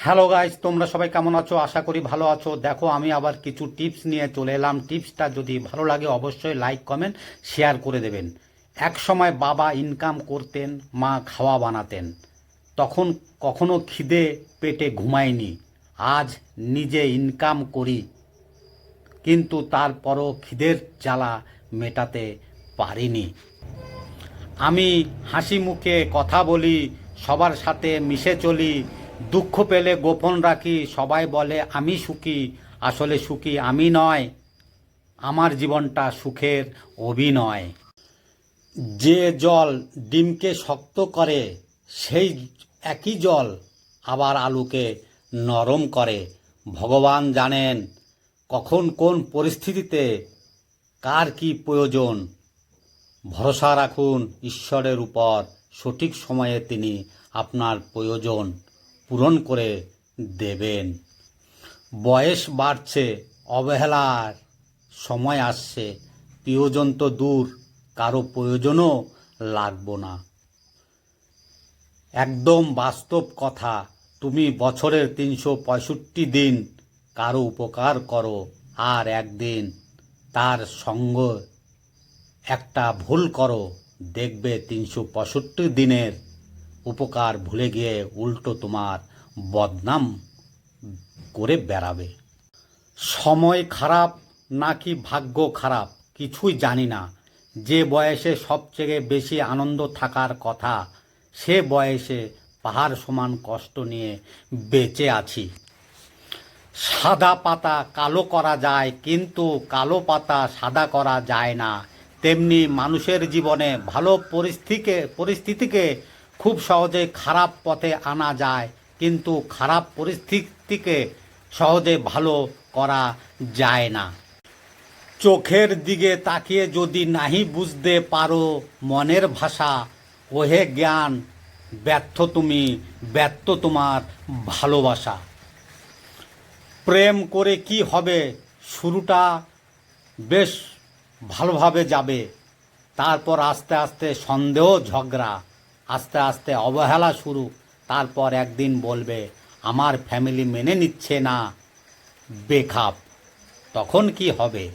Hello guys তোমরা সবাই কেমন আছো? আশা করি ভালো আছো। দেখো, আমি আবার কিছু টিপস নিয়ে চলে এলাম। টিপসটা যদি ভালো লাগে, অবশ্যই লাইক, কমেন্ট, শেয়ার করে দেবেন। এক সময় বাবা ইনকাম করতেন, মা খাওয়া বানাতেন। তখন কখনো খিদে পেটে ঘুমায়নি। আজ নিজে ইনকাম করি। কিন্তু তারপরও খিদের জ্বালা মেটাতে পারিনি। আমি হাসি মুখে কথা বলি, সবার সাথে মিশে চলি দুঃখ পেলে গোপন রাখি, সবাই বলে, আমি সুখী। আসলে সুখী আমি নয়, আমার জীবনটা সুখের অভিনয়। যে জল ডিমকে শক্ত করে, সেই একই জল আবার আলুকে নরম করে। ভগবান জানেন কখন কোন পরিস্থিতিতে কার কি প্রয়োজন। ভরসা রাখুন ঈশ্বরের উপর, সঠিক সময়ে তিনি আপনার প্রয়োজন। পূরণ করে দেবেন। বয়স বাড়ছে, অবহেলার সময় আসছে। প্রিয়জন তো দূর, কারও প্রয়োজনও লাগবো না। একদম বাস্তব কথা, তুমি বছরের তিনশো পঁয়ষট্টি দিন কারও উপকার করো আর একদিন তার সঙ্গ একটা ভুল করো, দেখবে তিনশো পঁয়ষট্টি দিনের উপকার ভুলে গিয়ে উল্টো তোমার বদনাম করে বেড়াবে। সময় খারাপ নাকি ভাগ্য খারাপ কিছুই জানি না। যে বয়সে সবচেয়ে বেশি আনন্দ থাকার কথা, সে বয়সে পাহাড় সমান কষ্ট নিয়ে বেঁচে আছি। সাদা পাতা কালো করা যায়, কিন্তু কালো পাতা সাদা করা যায় না। তেমনি মানুষের জীবনে ভালো পরিস্থিতিকে পরিস্থিতিকে খুব সহজে খারাপ পথে আনা যায়, কিন্তু খারাপ পরিস্থিতিকে সহজে ভালো করা যায় না। চোখের দিকে তাকিয়ে যদি নাহি বুঝতে পারো মনের ভাষা, ওহে জ্ঞান, ব্যর্থ তুমি, ব্যর্থ তোমার ভালোবাসা। প্রেম করে কি হবে? শুরুটা বেশ ভালোভাবে যাবে, তারপর আস্তে আস্তে সন্দেহ, ঝগড়া। আস্তে আস্তে অবহেলা শুরু। তারপর একদিন বলবে, আমার ফ্যামিলি মেনে নিচ্ছে না। বেখাপ। তখন কি হবে?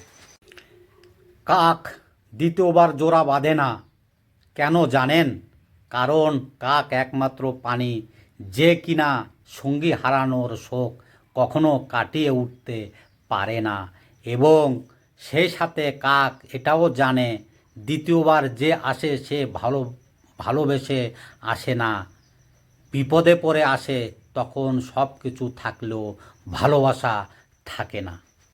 কাক, দ্বিতীয়বার জোড়া বাঁধে না। কেন জানেন? কারণ কাক একমাত্র পানি। যে কিনা সঙ্গী হারানোর শোক কখনো কাটিয়ে উঠতে পারে না। এবং সেই সাথে কাক এটাও জানে, দ্বিতীয়বার যে আসে সে ভালো ভালোবেসে আসে না। বিপদে পড়ে আসে তখন সব কিছু থাকলেও ভালোবাসা থাকে না।